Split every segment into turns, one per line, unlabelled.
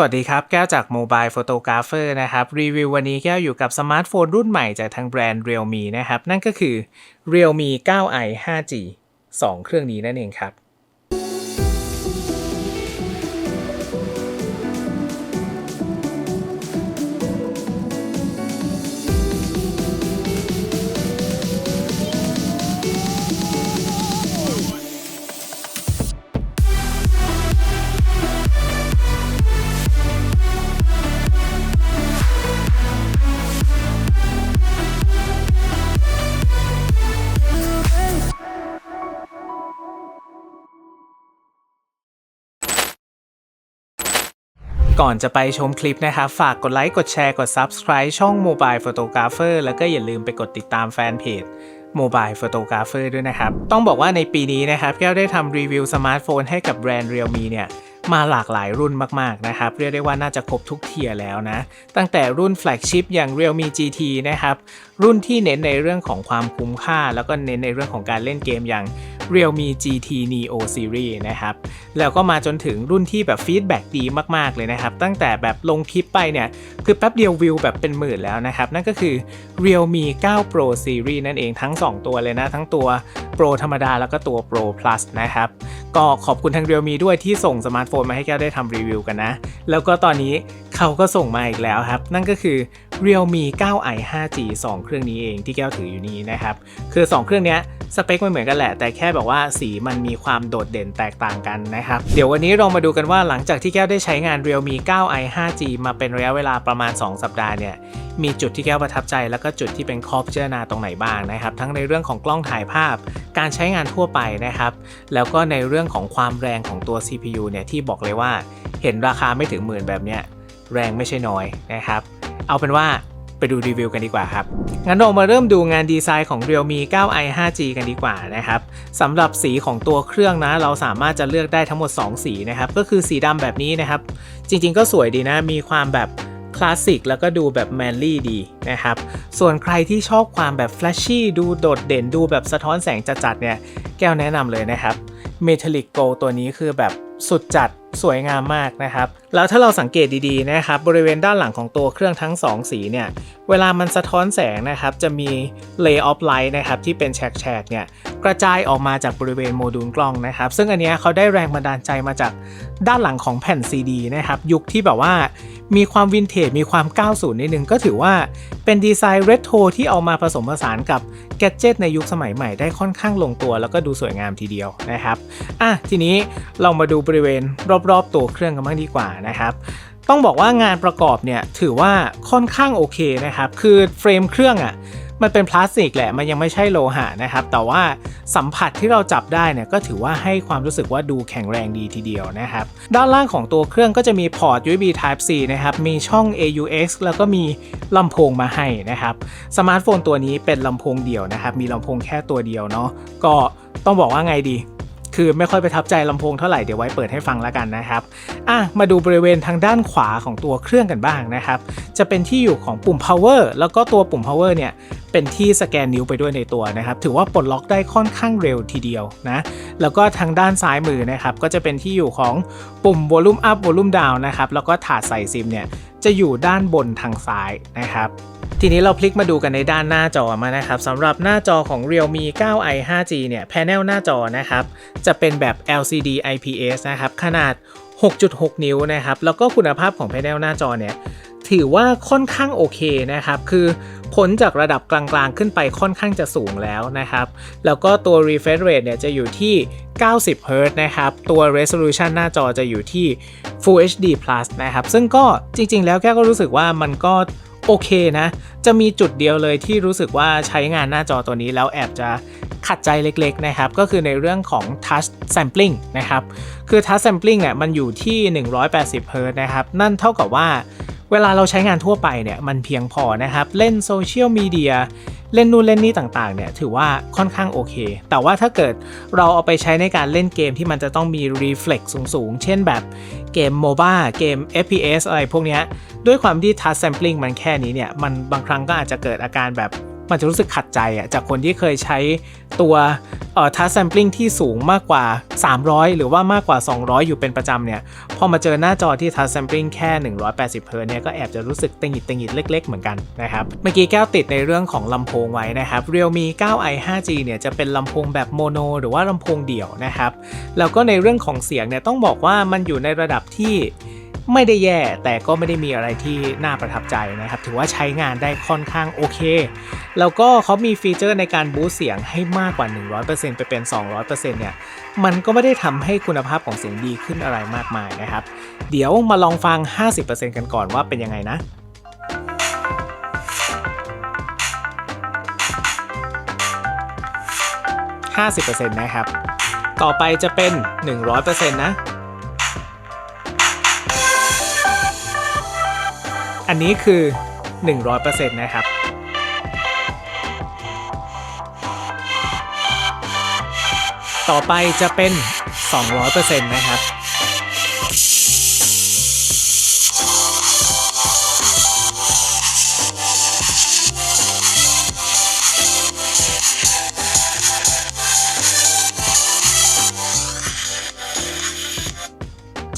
สวัสดีครับ แก้วจาก Mobile Photographer นะครับ รีวิววันนี้แก้วอยู่กับสมาร์ทโฟนรุ่นใหม่จากทางแบรนด์ Realme นะครับ นั่นก็คือ Realme 9i 5G 2 เครื่องนี้นั่นเองครับ ก่อนจะไปชมคลิปนะครับ ฝากกดไลค์ กดแชร์ กด Subscribe ช่อง Mobile Photographer แล้วก็อย่าลืมไปกดติดตามแฟนเพจ Mobile Photographer ด้วยนะครับ ต้องบอกว่าในปีนี้นะครับ แก้วได้ทำรีวิวสมาร์ทโฟนให้กับแบรนด์ Realme เนี่ยมาหลากหลายรุ่นมาก ๆ นะครับ เรียกได้ว่าน่าจะครบทุกเทียแล้วนะ ตั้งแต่รุ่นแฟลกชิพอย่าง Realme GT นะครับ รุ่นที่เน้นในเรื่องของความคุ้มค่า แล้วก็เน้นในเรื่องของการเล่นเกมอย่าง Realme GT Neo Series นะครับ แล้วก็มาจนถึงรุ่นที่แบบฟีดแบ็กดีมากๆเลยนะครับ ตั้งแต่แบบลงคลิปไปเนี่ย คือแป๊บเดียววิวแบบเป็นหมื่นแล้วนะครับ นั่นก็คือ Realme 9 Pro Series นั่นเองทั้ง 2 ตัวเลยนะ ทั้งตัว Pro ธรรมดาแล้วก็ตัว Pro Plus นะครับ ก็ขอบคุณทาง Realme ด้วยที่ส่งสมาร์ทโฟนมาให้แก้วได้ทำรีวิวกันนะ แล้วก็ตอนนี้เขาก็ส่งมาอีกแล้วครับ นั่นก็คือ Realme 9i 5G 2 เครื่องนี้เองที่แก้วถืออยู่นี้นะครับ คือ 2 เครื่องนี้สเปคมันเหมือนกันแหละ แต่แค่แบบว่าสีมันมีความโดดเด่นแตกต่างกันนะครับ เดี๋ยววันนี้เรามาดูกันว่าหลังจากที่แก้วได้ใช้งาน Realme 9i 5G มาเป็นระยะเวลาประมาณ 2 สัปดาห์เนี่ยมีจุดที่แก้วประทับใจ แล้วก็จุดที่เป็นข้อพิจารณาตรงไหนบ้างนะครับ ทั้งในเรื่องของกล้องถ่ายภาพ การใช้งานทั่วไปนะครับ แล้วก็ในเรื่องของความแรงของตัว CPU เนี่ยที่บอกเลยว่า เห็นราคาไม่ถึงหมื่นแบบเนี้ยแรงไม่ใช่น้อยนะครับ เอาเป็นว่าไปดูรีวิวกันดีกว่าครับ งั้นเรามาเริ่มดูงานดีไซน์ของ Realme 9i 5G กันดีกว่านะครับสำหรับสีของตัวเครื่องนะ เราสามารถจะเลือกได้ทั้งหมด 2 สีนะครับ ก็คือสีดำแบบนี้นะครับ จริงๆก็สวยดีนะ มีความแบบคลาสสิกแล้วก็ดูแบบแมนลี่ดีนะครับ ส่วนใครที่ชอบความแบบแฟลชชี่ดูโดดเด่นดูแบบสะท้อนแสงจัดๆเนี่ย แก้วแนะนำเลยนะครับ Metallic Gold ตัวนี้คือแบบสุดจัด สวยงามมากนะครับ แล้วถ้าเราสังเกตดีๆนะครับบริเวณด้านหลังของตัวเครื่องทั้ง 2 สีเนี่ยเวลามันสะท้อนแสงนะครับจะมี Lay of Light นะครับที่เป็นแฉกๆเนี่ยกระจายออกมาจากบริเวณโมดูลกล้องนะครับซึ่งอันนี้เขาได้แรงบันดาลใจมาจากด้านหลังของแผ่น CD นะครับยุคที่แบบว่ามีความวินเทจมีความ 90 นิดนึง ก็ถือว่าเป็นดีไซน์เรโทรที่เอามาผสมผสานกับแกดเจตในยุคสมัยใหม่ได้ค่อนข้างลงตัว แล้วก็ดูสวยงามทีเดียวนะครับอะทีนี้เรามาดูบริเวณรอบๆตัวเครื่องกันบ้างดีกว่านะครับต้องบอกว่างานประกอบเนี่ยถือว่าค่อนข้างโอเคนะครับคือเฟรมเครื่องอะ่ะมันเป็นพลาสติกแหละมันยังไม่ใช่โลหะนะครับแต่ว่าสัมผัสที่เราจับได้เนี่ยก็ถือว่าให้ความรู้สึกว่าดูแข็งแรงดีทีเดียวนะครับด้านล่างของตัวเครื่องก็จะมีพอร์ต USB Type C นะครับมีช่อง AUX แล้วก็มีลำโพงมาให้นะครับสมาร์ทโฟนตัวนี้เป็นลำโพงเดี่ยวนะครับมีลำโพงแค่ตัวเดียวเนาะก็ต้องบอกว่าไงดี คือไม่ค่อยประทับใจลำโพงเท่าไหร่เดี๋ยวไว้เปิดให้ฟังแล้วกันนะครับอะมาดูบริเวณทางด้านขวาของตัวเครื่องกันบ้างนะครับจะเป็นที่อยู่ของปุ่ม power แล้วก็ตัวปุ่ม power เนี่ยเป็นที่สแกนนิ้วไปด้วยในตัวนะครับถือว่าปลดล็อกได้ค่อนข้างเร็วทีเดียวนะแล้วก็ทางด้านซ้ายมือนะครับก็จะเป็นที่อยู่ของปุ่ม volume up volume down นะครับแล้วก็ถาดใส่ซิมเนี่ยจะอยู่ด้านบนทางซ้ายนะครับ ทีนี้เราพลิกมาดูกันในด้านหน้าจอมานะครับสำหรับหน้าจอของ Realme 9i 5G เนี่ยแผงหน้าจอนะครับจะเป็นแบบ LCD IPS นะครับขนาด 6.6 นิ้วนะครับแล้วก็คุณภาพของแผงหน้าจอเนี่ยถือว่าค่อนข้างโอเคนะครับคือพ้นจากระดับกลางๆ ขึ้นไปค่อนข้างจะสูงแล้วนะครับ แล้วก็ตัว refresh rate เนี่ยจะอยู่ที่ 90 Hz นะครับ ตัว resolution หน้าจอจะอยู่ที่ Full HD Plus นะครับ ซึ่งก็จริงๆ แล้วแก้ก็รู้สึกว่ามันก็ โอเคนะ จะมีจุดเดียวเลยที่รู้สึกว่าใช้งานหน้าจอตัวนี้แล้วแอบจะขัดใจเล็กๆนะครับ ก็คือในเรื่องของ touch sampling นะครับ คือ touch sampling เนี่ยมันอยู่ที่ 180 Hz นะครับ นั่นเท่ากับว่า เวลาเราใช้งานทั่วไปเนี่ยมันเพียงพอนะครับ เล่นโซเชียลมีเดียเล่นนู่นเล่นนี่ต่างๆเนี่ยถือว่าค่อนข้างโอเค แต่ว่าถ้าเกิดเราเอาไปใช้ในการเล่นเกมที่มันจะต้องมีรีเฟล็กสูงๆ เช่นแบบเกมโมบ้าเกม FPS อะไรพวกนี้ด้วยความที่ touch sampling มันแค่นี้เนี่ย มันบางครั้งก็อาจจะเกิดอาการแบบ มันจะรู้สึกขัดใจอะจากคนที่เคยใช้ตัวเอ่อทัชแซมปลิงที่สูงมากกว่า 300 หรือว่ามากกว่า 200 อยู่เป็นประจำเนี่ย พอมาเจอหน้าจอที่ทัชแซมปลิงแค่ 180เฮิร์ตซ์เนี่ยก็แอบจะรู้สึกตังหิดตังหิดเล็ก ๆ เหมือนกันนะครับ เมื่อกี้แก้วติดในเรื่องของลำโพงไว้นะครับ Realme 9i 5G เนี่ยจะเป็นลำโพงแบบโมโนหรือว่าลำโพงเดี่ยวนะครับ แล้วก็ในเรื่องของเสียงเนี่ยต้องบอกว่ามันอยู่ในระดับที่ ไม่ได้แย่แต่ก็ไม่ได้มีอะไรที่น่าประทับใจนะครับ ถือว่าใช้งานได้ค่อนข้างโอเค แล้วก็เขามีฟีเจอร์ในการบูสเสียงให้มากกว่า 100%ไปเป็น 200%เนี่ย มันก็ไม่ได้ทำให้คุณภาพของเสียงดีขึ้นอะไรมากมายนะครับ เดี๋ยวมาลองฟัง 50%กันก่อนว่าเป็นยังไงนะ50%นะครับ ต่อไปจะเป็น 100%นะ อันนี้คือ 100%นะครับต่อไปจะเป็น 200%นะครับ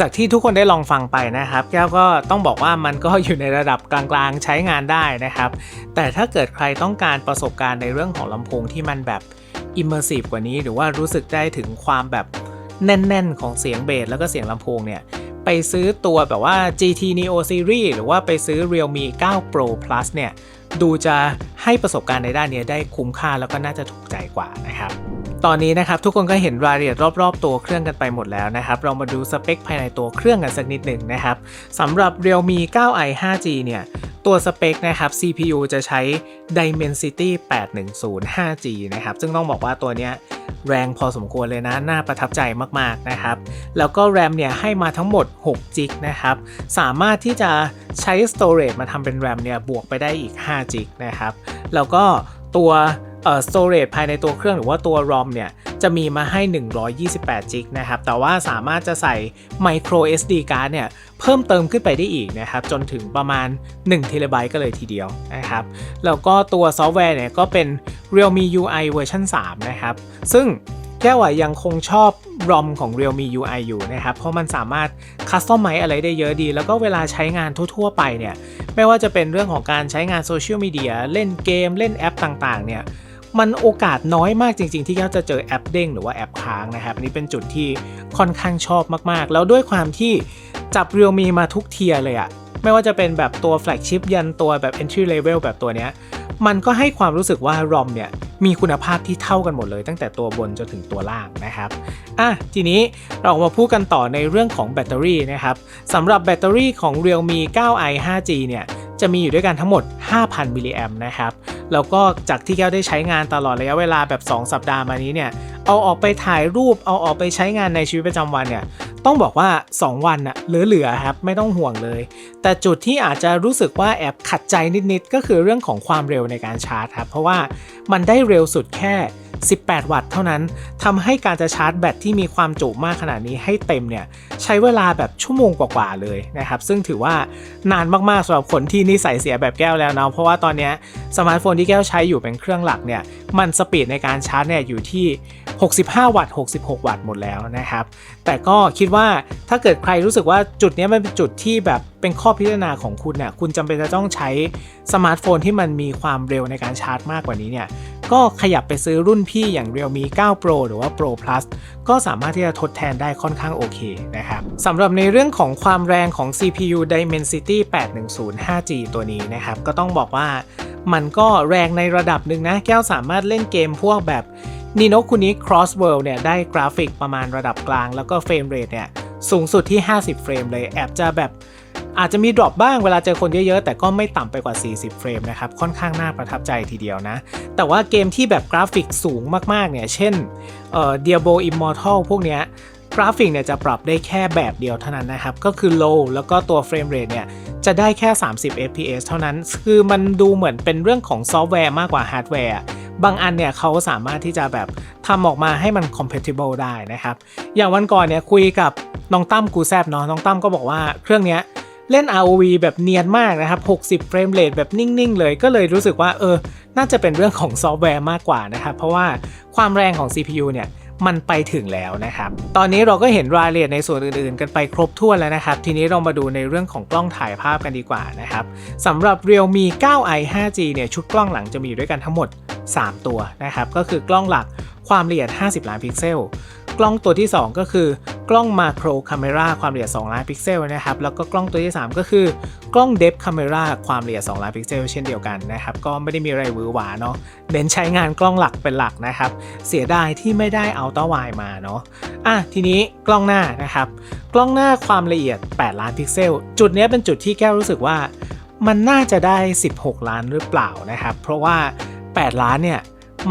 จากที่ทุกคนได้ลองฟังไปนะครับ แก้วก็ต้องบอกว่ามันก็อยู่ในระดับกลางๆใช้งานได้นะครับ แต่ถ้าเกิดใครต้องการประสบการณ์ในเรื่องของลำโพงที่มันแบบ immersive กว่านี้ หรือว่ารู้สึกได้ถึงความแบบแน่นๆ ของเสียงเบสแล้วก็เสียงลำโพงเนี่ย ไปซื้อตัวแบบว่า GT Neo Series หรือว่าไปซื้อ Realme 9 Pro Plus เนี่ย ดูจะให้ประสบการณ์ในด้านนี้ได้คุ้มค่าแล้วก็น่าจะถูกใจกว่านะครับ ตอนนี้นะครับทุกคนก็เห็นรายละเอียดรอบๆ ตัวเครื่องกันไปหมดแล้วนะครับ เรามาดูสเปคภายในตัวเครื่องกันสักนิดหนึ่งนะครับสำหรับ Realme 9i 5G เนี่ยตัวสเปคนะครับ CPU จะใช้ Dimensity 810 5G นะครับ ซึ่งต้องบอกว่าตัวเนี้ยแรงพอสมควรเลยนะ น่าประทับใจมากๆนะครับ แล้วก็ RAM เนี่ยให้มาทั้งหมด6 g ิกนะครับ สามารถที่จะใช้ Storage มาทำเป็น RAM เนี่ยบวกไปได้อีก5 g ิกนะครับ แล้วก็ตัว เอ่อ storage ภายในตัวเครื่องหรือว่าตัว ROM เนี่ยจะมีมาให้ 128 g ิกนะครับ แต่ว่าสามารถจะใส่ micro SD card เนี่ยเพิ่มเติมขึ้นไปได้อีกนะครับ จนถึงประมาณ1 t b ก็เลยทีเดียวนะครับ แล้วก็ตัวซอฟต์แวร์เนี่ยก็เป็น Realme UI เวอร์ชัน3นะครับ ซึ่งแก้วยังคงชอบ ROM ของ Realme UI อยู่นะครับ เพราะมันสามารถคัสตอมไมซ์อะไรได้เยอะดี แล้วก็เวลาใช้งานทั่ว ๆ ไปเนี่ย ไม่ว่าจะเป็นเรื่องของการใช้งานโซเชียลมีเดีย เล่นเกม เล่นแอปต่าง ๆ เนี่ย มันโอกาสน้อยมากจริง ๆ ที่แก้วจะเจอแอปเด้งหรือว่าแอปค้างนะครับอันนี้เป็นจุดที่ค่อนข้างชอบมากๆ แล้วด้วยความที่จับ Realme มาทุกเทียเลยอะไม่ว่าจะเป็นแบบตัวแฟลกชิพยันตัวแบบ entry level แบบตัวเนี้ยมันก็ให้ความรู้สึกว่า ROM เนี่ยมีคุณภาพที่เท่ากันหมดเลยตั้งแต่ตัวบนจนถึงตัวล่างนะครับ อะ ทีนี้เรามาพูดกันต่อในเรื่องของแบตเตอรี่นะครับสำหรับแบตเตอรี่ของ Realme 9i 5G เนี่ย จะมีอยู่ด้วยกันทั้งหมด 5,000 มิลลิแอมนะครับ แล้วก็จากที่แก้วได้ใช้งานตลอดระยะเวลาแบบ 2 สัปดาห์มานี้เนี่ย เอาออกไปถ่ายรูป เอาออกไปใช้งานในชีวิตประจำวันเนี่ย ต้องบอกว่า 2 วันอะเหลือๆครับ ไม่ต้องห่วงเลย แต่จุดที่อาจจะรู้สึกว่าแอบขัดใจนิดๆ ก็คือเรื่องของความเร็วในการชาร์จครับ เพราะว่ามันได้เร็วสุดแค่ 18 วัตต์เท่านั้นทำให้การจะชาร์จแบตที่มีความจุมากขนาดนี้ให้เต็มเนี่ยใช้เวลาแบบชั่วโมงกว่าๆเลยนะครับซึ่งถือว่านานมากๆสำหรับคนที่นิสัยเสียแบบแก้วแล้วเนาะเพราะว่าตอนนี้สมาร์ทโฟนที่แก้วใช้อยู่เป็นเครื่องหลักเนี่ยมันสปีดในการชาร์จเนี่ยอยู่ที่ 65 วัตต์ 66 วัตต์หมดแล้วนะครับ แต่ก็คิดว่าถ้าเกิดใครรู้สึกว่าจุดนี้มันเป็นจุดที่แบบเป็นข้อพิจารณาของคุณเนี่ยคุณจำเป็นจะต้องใช้สมาร์ทโฟนที่มันมีความเร็วในการชาร์จมากกว่านี้เนี่ย ก็ขยับไปซื้อรุ่นพี่อย่าง Realme 9 Pro หรือว่า Pro Plus ก็สามารถที่จะทดแทนได้ค่อนข้างโอเคนะครับสำหรับในเรื่องของความแรงของ CPU Dimensity 810 5G ตัวนี้นะครับ ก็ต้องบอกว่ามันก็แรงในระดับหนึ่งนะ แก้วสามารถเล่นเกมพวกแบบ Nino Kuni Cross World เนี่ยได้กราฟิกประมาณระดับกลาง แล้วก็เฟรมเรทเนี่ยสูงสุดที่ 50 เฟรมเลยแอบจะแบบ อาจจะมีดรอปบ้างเวลาเจอคนเยอะๆ แต่ก็ไม่ต่ำไปกว่า 40 เฟรมนะครับ ค่อนข้างน่าประทับใจทีเดียวนะ แต่ว่าเกมที่แบบกราฟิกสูงมากๆ เนี่ย เช่นเอ่อ Diablo Immortal พวกเนี้ยกราฟิกเนี่ยจะปรับได้แค่แบบเดียวเท่านั้นนะครับ ก็คือ low แล้วก็ตัวเฟรมเรทเนี่ยจะได้แค่ 30 fps เท่านั้น คือมันดูเหมือนเป็นเรื่องของซอฟต์แวร์มากกว่าฮาร์ดแวร์บางอันเนี่ยเขาสามารถที่จะแบบทำออกมาให้มัน compatible ได้นะครับ อย่างวันก่อนเนี่ยคุยกับน้องตั้มกูแซบเนาะน้องตั้มก็บอกว่าเครื่องเนี้ย เล่น ROV แบบเนียนมากนะครับ 60 เฟรมเรทแบบนิ่ง ๆ เลยก็เลยรู้สึกว่าเออ น่าจะเป็นเรื่องของซอฟต์แวร์มากกว่านะครับ เพราะว่าความแรงของ CPU เนี่ยมันไปถึงแล้วนะครับ ตอนนี้เราก็เห็นรายละเอียดในส่วนอื่นๆ กันไปครบถ้วนแล้วนะครับ ทีนี้เรามาดูในเรื่องของกล้องถ่ายภาพกันดีกว่านะครับสำหรับ Realme 9i 5G เนี่ยชุดกล้องหลังจะมีอยู่ด้วยกันทั้งหมด 3 ตัวนะครับ ก็คือกล้องหลักความละเอียด 50 ล้านพิกเซล กล้องตัวที่ 2 ก็คือกล้องมาโครคาเมราความละเอียด2ล้านพิกเซลนะครับแล้วก็กล้องตัวที่ 3 ก็คือกล้องเดฟคาเมราความละเอียด2ล้านพิกเซลเช่นเดียวกันนะครับก็ไม่ได้มีอะไรหวือหวาเนาะเน้นใช้งานกล้องหลักเป็นหลักนะครับเสียดายที่ไม่ได้เอาต้าไวมาเนาะอะทีนี้กล้องหน้านะครับกล้องหน้าความละเอียด 8 ล้านพิกเซล จุดนี้เป็นจุดที่แก้วรู้สึกว่า มันน่าจะได้ 16 ล้านหรือเปล่านะครับเพราะว่า 8 ล้านเนี่ย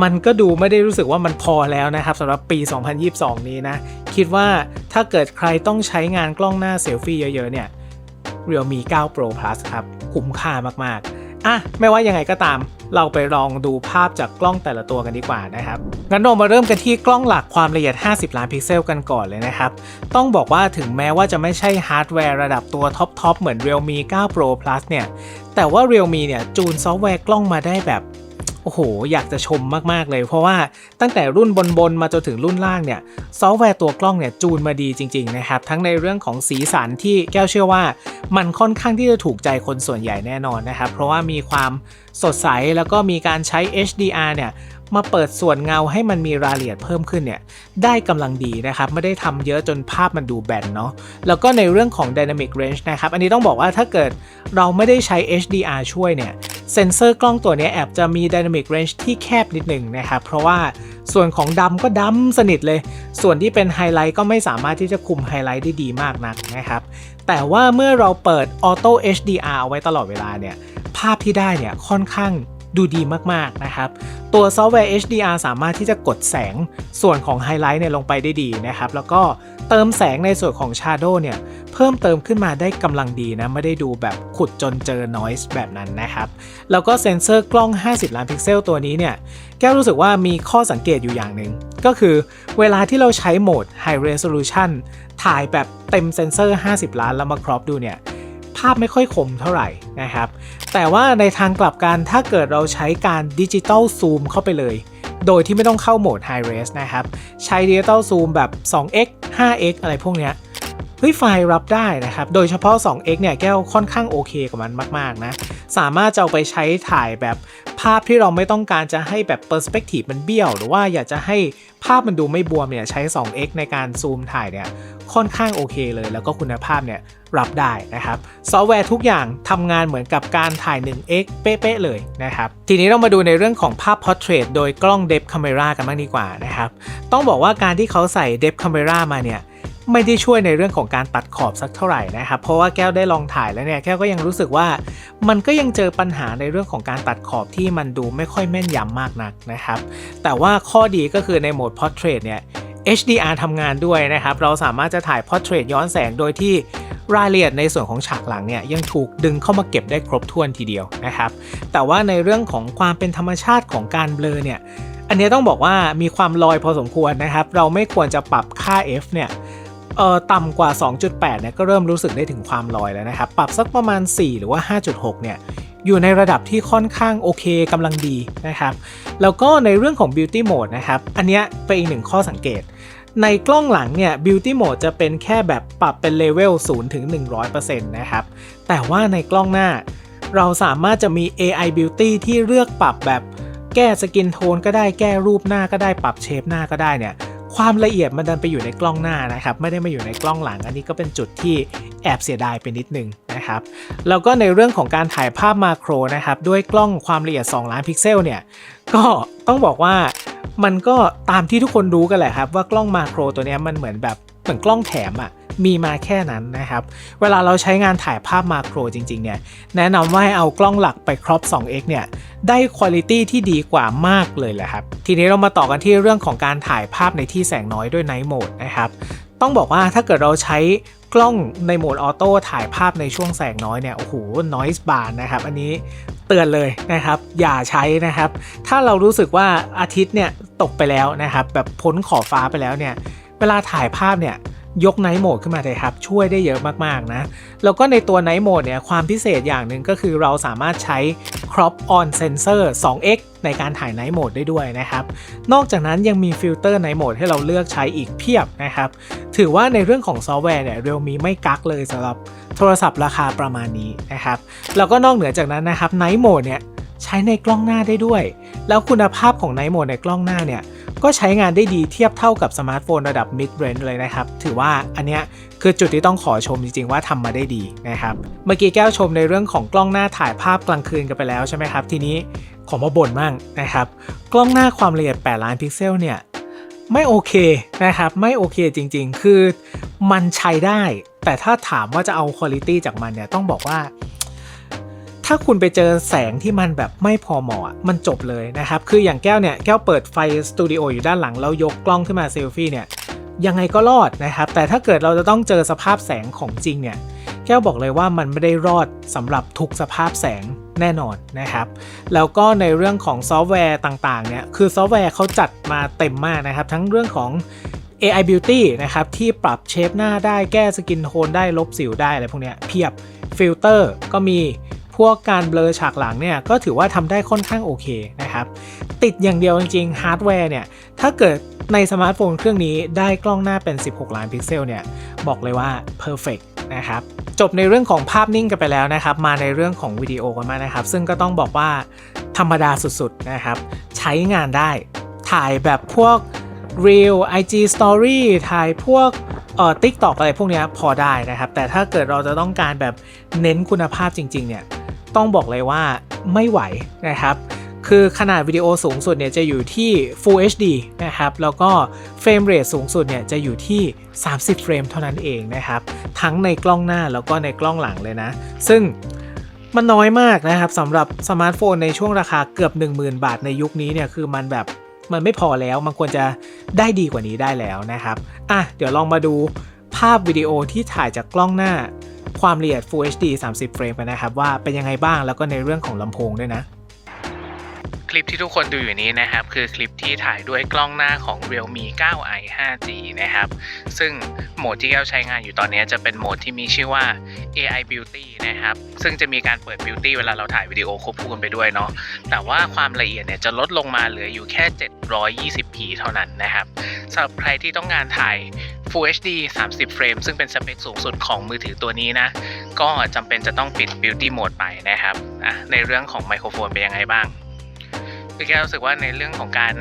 มันก็ดูไม่ได้รู้สึกว่ามันพอแล้วนะครับสำหรับปี 2022 นี้นะ คิดว่าถ้าเกิดใครต้องใช้งานกล้องหน้าเซลฟี่เยอะ ๆ เนี่ย Realme 9 Pro Plus ครับ คุ้มค่ามากๆ อะ ไม่ว่ายังไงก็ตาม เราไปลองดูภาพจากกล้องแต่ละตัวกันดีกว่านะครับ งั้นเรามาเริ่มกันที่กล้องหลักความละเอียด 50 ล้านพิกเซลกันก่อนเลยนะครับ ต้องบอกว่าถึงแม้ว่าจะไม่ใช่ฮาร์ดแวร์ระดับตัวท็อปๆเหมือน Realme 9 Pro Plus เนี่ย แต่ว่า Realme เนี่ยจูนซอฟต์แวร์กล้องมาได้แบบ โอ้โห อยากจะชมมากๆเลย เพราะว่าตั้งแต่รุ่นบนๆมาจนถึงรุ่นล่างเนี่ยซอฟต์แวร์ตัวกล้องเนี่ยจูนมาดีจริงๆนะครับ ทั้งในเรื่องของสีสันที่แก้วเชื่อว่า มันค่อนข้างที่จะถูกใจคนส่วนใหญ่แน่นอนนะครับ เพราะว่ามีความสดใสแล้วก็มีการใช้ HDR เนี่ยมาเปิดส่วนเงาให้มันมีรายละเอียดเพิ่มขึ้นเนี่ยได้กำลังดีนะครับ ไม่ได้ทำเยอะจนภาพมันดูแบนเนาะแล้วก็ในเรื่องของ Dynamic Range นะครับ อันนี้ต้องบอกว่าถ้าเกิดเราไม่ได้ใช้ HDR ช่วยเนี่ย เซนเซอร์กล้องตัวนี้แอบจะมี Dynamic Range ที่แคบนิดหนึ่งนะครับเพราะว่าส่วนของดำก็ดำสนิทเลย ส่วนที่เป็นไฮไลท์ก็ไม่สามารถที่จะคุมไฮไลท์ได้ดีมากนักนะครับแต่ว่าเมื่อเราเปิด Auto HDR เอาไว้ตลอดเวลาเนี่ยภาพที่ได้เนี่ยค่อนข้าง ดูดีมากๆนะครับ ตัวซอฟต์แวร์ HDR สามารถที่จะกดแสงส่วนของไฮไลท์เนี่ยลงไปได้ดีนะครับ แล้วก็เติมแสงในส่วนของ Shadow เนี่ย เพิ่มเติมขึ้นมาได้กำลังดีนะ ไม่ได้ดูแบบขุดจนเจอ noise แบบนั้นนะครับ แล้วก็เซ็นเซอร์กล้อง 50 ล้านพิกเซลตัวนี้เนี่ย แก้วรู้สึกว่ามีข้อสังเกตอยู่อย่างหนึ่งก็คือเวลาที่เราใช้โหมด High Resolution ถ่ายแบบเต็มเซ็นเซอร์ 50 ล้านแล้วมาครอปดูเนี่ย ภาพไม่ค่อยคมเท่าไหร่นะครับ แต่ว่าในทางกลับกันถ้าเกิดเราใช้การดิจิตอลซูมเข้าไปเลย โดยที่ไม่ต้องเข้าโหมด High Res นะครับ ใช้ดิจิตอลซูมแบบ 2x 5x อะไรพวกเนี้ย เฮ้ยไฟล์รับได้นะครับ โดยเฉพาะ 2x เนี่ยแก้วค่อนข้างโอเคกับมันมากๆนะ สามารถจะเอาไปใช้ถ่ายแบบภาพที่เราไม่ต้องการจะให้แบบเปอร์สเปกทีฟมันเบี้ยว หรือว่าอยากจะให้ภาพมันดูไม่บวมเนี่ยใช้ 2x ในการซูมถ่ายเนี่ยค่อนข้างโอเคเลย แล้วก็คุณภาพเนี่ยรับได้นะครับ ซอฟต์แวร์ทุกอย่างทำงานเหมือนกับการถ่าย 1x เป๊ะๆเลยนะครับ ทีนี้เรามาดูในเรื่องของภาพ Portrait โดยกล้อง Depth Camera กันบ้างดีกว่านะครับ ต้องบอกว่าการที่เขาใส่ Depth Camera มาเนี่ย ไม่ได้ช่วยในเรื่องของการตัดขอบสักเท่าไหร่นะครับเพราะว่าแก้วได้ลองถ่ายแล้วเนี่ยแก้วก็ยังรู้สึกว่า มันก็ยังเจอปัญหาในเรื่องของการตัดขอบที่มันดูไม่ค่อยแม่นยำมากนักนะครับแต่ว่าข้อดีก็คือในโหมด Portrait เนี่ย HDR ทำงานด้วยนะครับ เราสามารถจะถ่าย Portrait ย้อนแสงโดยที่รายละเอียดในส่วนของฉากหลังเนี่ยยังถูกดึงเข้ามาเก็บได้ครบถ้วนทีเดียวนะครับ แต่ว่าในเรื่องของความเป็นธรรมชาติของการเบลอเนี่ย อันนี้ต้องบอกว่ามีความลอยพอสมควรนะครับ เราไม่ควรจะปรับค่า f เนี่ย เออต่ำกว่า 2.8 เนี่ยก็เริ่มรู้สึกได้ถึงความลอยแล้วนะครับ ปรับสักประมาณ 4 หรือว่า 5.6 เนี่ยอยู่ในระดับที่ค่อนข้างโอเคกำลังดีนะครับ แล้วก็ในเรื่องของ Beauty Mode นะครับ อันเนี้ยเป็นอีกหนึ่งข้อสังเกต ในกล้องหลังเนี่ย Beauty Mode จะเป็นแค่แบบปรับเป็นเลเวล0ถึง100%นะครับ แต่ว่าในกล้องหน้า เราสามารถจะมี AI Beauty ที่เลือกปรับแบบแก้สกินโทนก็ได้แก้รูปหน้าก็ได้ปรับเชฟหน้าก็ได้เนี่ย ความละเอียดมันดันไปอยู่ในกล้องหน้านะครับ ไม่ได้มาอยู่ในกล้องหลัง อันนี้ก็เป็นจุดที่แอบเสียดายไปนิดนึงนะครับ แล้วก็ในเรื่องของการถ่ายภาพมาโครนะครับ ด้วยกล้องความละเอียด 2 ล้านพิกเซลเนี่ย ก็ต้องบอกว่ามันก็ตามที่ทุกคนรู้กันแหละครับว่ากล้องมาโครตัวนี้มันเหมือนแบบเหมือนกล้องแถมอะ่ะ มีมาแค่นั้นนะครับ เวลาเราใช้งานถ่ายภาพมาโครจริงๆเนี่ยแนะนำว่าให้เอากล้องหลักไปครอป 2x เนี่ยได้คุณภาพที่ดีกว่ามากเลยแหละครับ ทีนี้เรามาต่อกันที่เรื่องของการถ่ายภาพในที่แสงน้อยด้วยไนท์โหมดนะครับต้องบอกว่าถ้าเกิดเราใช้กล้องในโหมดออโต้ถ่ายภาพในช่วงแสงน้อยเนี่ยโอ้โห noise bar นะครับ อันนี้เตือนเลยนะครับ อย่าใช้นะครับ ถ้าเรารู้สึกว่าอาทิตย์เนี่ยตกไปแล้วนะครับ แบบพ้นขอบฟ้าไปแล้วเนี่ย เวลาถ่ายภาพเนี่ย ยกไนท์โหมดขึ้นมาเลยครับ ช่วยได้เยอะมากๆนะ แล้วก็ในตัวไนท์โหมดเนี่ยความพิเศษอย่างหนึ่งก็คือเราสามารถใช้ crop on sensor 2x ในการถ่ายไนท์โหมดได้ด้วยนะครับ นอกจากนั้นยังมีฟิลเตอร์ไนท์โหมดให้เราเลือกใช้อีกเพียบนะครับ ถือว่าในเรื่องของซอฟต์แวร์เนี่ยเรียวมีไม่กักเลยสำหรับโทรศัพท์ราคาประมาณนี้นะครับ แล้วก็นอกเหนือจากนั้นนะครับไนท์โหมดเนี่ยใช้ในกล้องหน้าได้ด้วย แล้วคุณภาพของไนท์โหมดในกล้องหน้าเนี่ย ก็ใช้งานได้ดีเทียบเท่ากับสมาร์ทโฟนระดับ mid range เลยนะครับ ถือว่าอันเนี้ยคือจุดที่ต้องขอชมจริงๆว่าทำมาได้ดีนะครับ เมื่อกี้แก้วชมในเรื่องของกล้องหน้าถ่ายภาพกลางคืนกันไปแล้วใช่ไหมครับ ทีนี้ขอมาบ่นมั่งนะครับ กล้องหน้าความละเอียด 8 ล้านพิกเซลเนี่ยไม่โอเคนะครับ ไม่โอเคจริงๆ คือมันใช้ได้ แต่ถ้าถามว่าจะเอาคุณภาพจากมันเนี่ยต้องบอกว่า ถ้าคุณไปเจอแสงที่มันแบบไม่พอเหมาะมันจบเลยนะครับ คืออย่างแก้วเนี่ยแก้วเปิดไฟสตูดิโออยู่ด้านหลังแล้วยกกล้องขึ้นมาเซลฟี่เนี่ยยังไงก็รอดนะครับ แต่ถ้าเกิดเราจะต้องเจอสภาพแสงของจริงเนี่ยแก้วบอกเลยว่ามันไม่ได้รอดสำหรับทุกสภาพแสงแน่นอนนะครับ แล้วก็ในเรื่องของซอฟต์แวร์ต่างๆเนี่ยคือซอฟต์แวร์เขาจัดมาเต็มมากนะครับ ทั้งเรื่องของ AI Beauty นะครับ ที่ปรับเชฟหน้าได้แก้สกินโทนได้ลบสิวได้อะไรพวกเนี้ยเพียบฟิลเตอร์ก็มี พวกการเบลอฉากหลังเนี่ยก็ถือว่าทำได้ค่อนข้างโอเคนะครับ ติดอย่างเดียวจริงๆฮาร์ดแวร์เนี่ย ถ้าเกิดในสมาร์ทโฟนเครื่องนี้ได้กล้องหน้าเป็น 16 ล้านพิกเซลเนี่ย บอกเลยว่า perfect นะครับจบในเรื่องของภาพนิ่งกันไปแล้วนะครับ มาในเรื่องของวิดีโอกันมางนะครับ ซึ่งก็ต้องบอกว่าธรรมดาสุดๆนะครับ ใช้งานได้ถ่ายแบบพวก Reel IG Story ถ่ายพวกเอ่อ TikTok อะไรพวกเนี้ยพอได้นะครับ แต่ถ้าเกิดเราจะต้องการแบบเน้นคุณภาพจริง ๆ เนี่ย ต้องบอกเลยว่าไม่ไหวนะครับ คือขนาดวิดีโอสูงสุดเนี่ยจะอยู่ที่ Full HD นะครับ แล้วก็เฟรมเรทสูงสุดเนี่ยจะอยู่ที่ 30 เฟรมเท่านั้นเองนะครับ ทั้งในกล้องหน้าแล้วก็ในกล้องหลังเลยนะ ซึ่งมันน้อยมากนะครับสำหรับสมาร์ทโฟนในช่วงราคาเกือบ 10,000 บาทในยุคนี้เนี่ยคือมันแบบมันไม่พอแล้ว มันควรจะได้ดีกว่านี้ได้แล้วนะครับ อะ เดี๋ยวลองมาดูภาพวิดีโอที่ถ่ายจากกล้องหน้า ความละเอียด Full HD 30 เฟรมกันนะครับว่าเป็นยังไงบ้างแล้วก็ในเรื่องของลำโพงด้วยนะ คลิปที่ทุกคนดูอยู่นี้นะครับ คือคลิปที่ถ่ายด้วยกล้องหน้าของ Realme 9i 5G นะครับ ซึ่งโหมดที่แก้วใช้งานอยู่ตอนนี้จะเป็นโหมดที่มีชื่อว่า AI Beauty นะครับ ซึ่งจะมีการเปิด Beauty เวลาเราถ่ายวิดีโอควบคู่กันไปด้วยเนาะแต่ว่าความละเอียดเนี่ยจะลดลงมาเหลืออยู่แค่ 720p เท่านั้นนะครับสำหรับใครที่ต้องการถ่าย Full HD 30 เฟรม ซึ่งเป็นสเปคสูงสุดของมือถือตัวนี้นะ ก็จำเป็นจะต้องปิด Beauty Mode ไปนะครับในเรื่องของไมโครโฟนเป็นยังไงบ้าง คือแกรู้สึกว่าในเรื่องของการ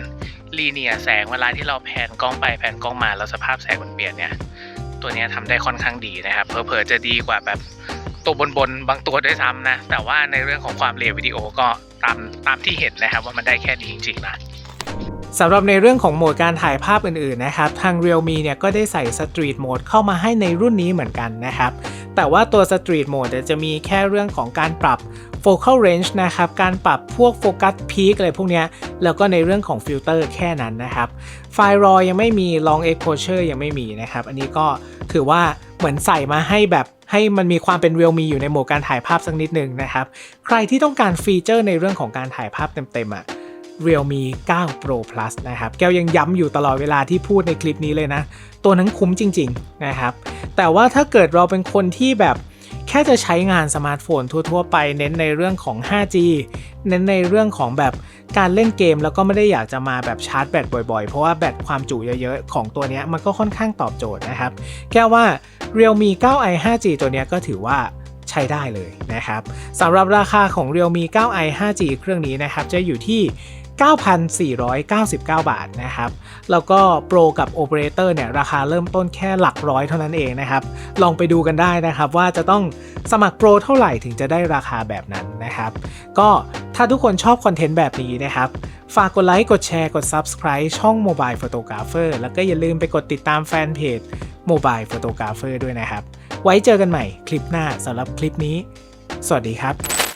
ลีเนียแสงเวลาที่เราแผนกล้องไปแผนกล้องมาแล้วสภาพแสงมันเปลี่ยนเนี่ย ตัวนี้ยทำได้ค่อนข้างดีนะครับเผลอจะดีกว่าแบบตัวบนๆบางตัวด้วยซ้ำนะ แต่ว่าในเรื่องของความเร็ววิดีโอก็ตามตามที่เห็นนะครับว่ามันได้แค่นี้จริงๆนะสำหรับในเรื่องของโหมดการถ่ายภาพอื่นๆนะครับ ทาง Realme เนี่ยก็ได้ใส่ Street Mode เข้ามาให้ในรุ่นนี้เหมือนกันนะครับ แต่ว่าตัว Street Mode จะมีแค่เรื่องของการปรับ Focal Range นะครับการปรับพวกโฟกัสพีคอะไรพวกนี้แล้วก็ในเรื่องของฟิลเตอร์แค่นั้นนะครับไฟล์ RAW ยังไม่มี Long Exposure ยังไม่มีนะครับ อันนี้ก็ถือว่าเหมือนใส่มาให้แบบให้มันมีความเป็น Realme อยู่ในโหมดการถ่ายภาพสักนิดหนึ่งนะครับ ใครที่ต้องการฟีเจอร์ในเรื่องของการถ่ายภาพเต็มๆอะ Realme 9 Pro Plus นะครับ แก้วยังย้ำอยู่ตลอดเวลาที่พูดในคลิปนี้เลยนะ ตัวนั้นคุ้มจริง ๆ นะครับ แต่ว่าถ้าเกิดเราเป็นคนที่แบบ แค่จะใช้งานสมาร์ทโฟนทั่ว ๆ ไปเน้นในเรื่องของ 5G เน้นในเรื่องของแบบการเล่นเกมแล้วก็ไม่ได้อยากจะมาแบบชาร์จแบตบ่อยๆ เพราะว่าแบตความจุเยอะๆ ของตัวนี้มันก็ค่อนข้างตอบโจทย์นะครับแก้ว่า Realme 9i 5G ตัวนี้ก็ถือว่าใช้ได้เลยนะครับสำหรับราคาของ Realme 9i 5G เครื่องนี้นะครับจะอยู่ที่ 9,499 บาทนะครับ แล้วก็โปรกับโอเปอเรเตอร์เนี่ยราคาเริ่มต้นแค่หลักร้อยเท่านั้นเองนะครับ ลองไปดูกันได้นะครับว่าจะต้องสมัครโปรเท่าไหร่ถึงจะได้ราคาแบบนั้นนะครับ ก็ถ้าทุกคนชอบคอนเทนต์แบบนี้นะครับฝากกดไลค์ กดแชร์ กด Subscribe ช่อง Mobile Photographer แล้วก็อย่าลืมไปกดติดตามแฟนเพจ Mobile Photographer ด้วยนะครับ ไว้เจอกันใหม่คลิปหน้าสำหรับคลิปนี้ สวัสดีครับ